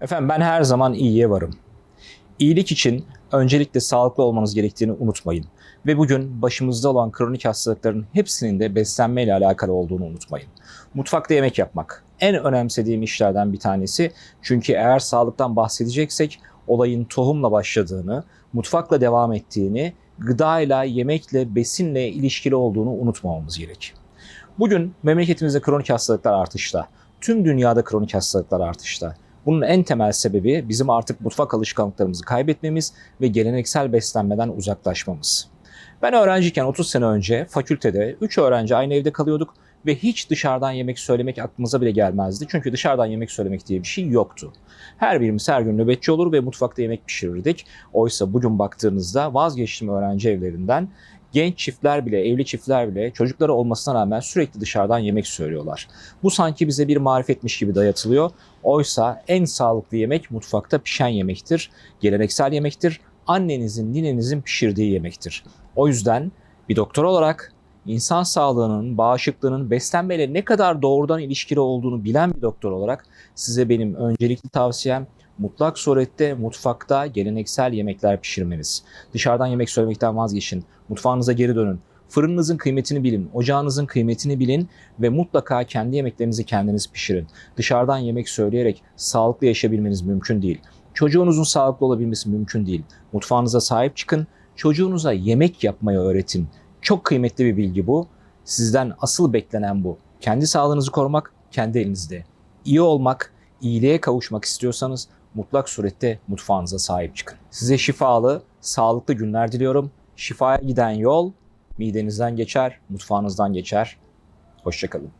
Efendim ben her zaman iyiye varım. İyilik için öncelikle sağlıklı olmanız gerektiğini unutmayın. Ve bugün başımızda olan kronik hastalıkların hepsinin de beslenmeyle alakalı olduğunu unutmayın. Mutfakta yemek yapmak en önemsediğim işlerden bir tanesi. Çünkü eğer sağlıktan bahsedeceksek olayın tohumla başladığını, mutfakla devam ettiğini, gıdayla, yemekle, besinle ilişkili olduğunu unutmamamız gerek. Bugün memleketimizde kronik hastalıklar artışta. Tüm dünyada kronik hastalıklar artışta. Bunun en temel sebebi bizim artık mutfak alışkanlıklarımızı kaybetmemiz ve geleneksel beslenmeden uzaklaşmamız. Ben öğrenciyken 30 sene önce fakültede 3 öğrenci aynı evde kalıyorduk ve hiç dışarıdan yemek söylemek aklımıza bile gelmezdi. Çünkü dışarıdan yemek söylemek diye bir şey yoktu. Her birimiz her gün nöbetçi olur ve mutfakta yemek pişirirdik. Oysa bugün baktığınızda vazgeçtiğim öğrenci evlerinden genç çiftler bile, evli çiftler bile çocukları olmasına rağmen sürekli dışarıdan yemek söylüyorlar. Bu sanki bize bir marifetmiş gibi dayatılıyor. Oysa en sağlıklı yemek mutfakta pişen yemektir. Geleneksel yemektir. Annenizin, ninenizin pişirdiği yemektir. O yüzden bir doktor olarak insan sağlığının, bağışıklığının beslenmeyle ne kadar doğrudan ilişkili olduğunu bilen bir doktor olarak size benim öncelikli tavsiyem mutlak surette mutfakta geleneksel yemekler pişirmeniz. Dışarıdan yemek söylemekten vazgeçin. Mutfağınıza geri dönün. Fırınınızın kıymetini bilin, ocağınızın kıymetini bilin ve mutlaka kendi yemeklerinizi kendiniz pişirin. Dışarıdan yemek söyleyerek sağlıklı yaşayabilmeniz mümkün değil. Çocuğunuzun sağlıklı olabilmesi mümkün değil. Mutfağınıza sahip çıkın, çocuğunuza yemek yapmayı öğretin. Çok kıymetli bir bilgi bu. Sizden asıl beklenen bu. Kendi sağlığınızı korumak kendi elinizde. İyi olmak, iyiliğe kavuşmak istiyorsanız mutlak surette mutfağınıza sahip çıkın. Size şifalı, sağlıklı günler diliyorum. Şifaya giden yol midenizden geçer, mutfağınızdan geçer. Hoşçakalın.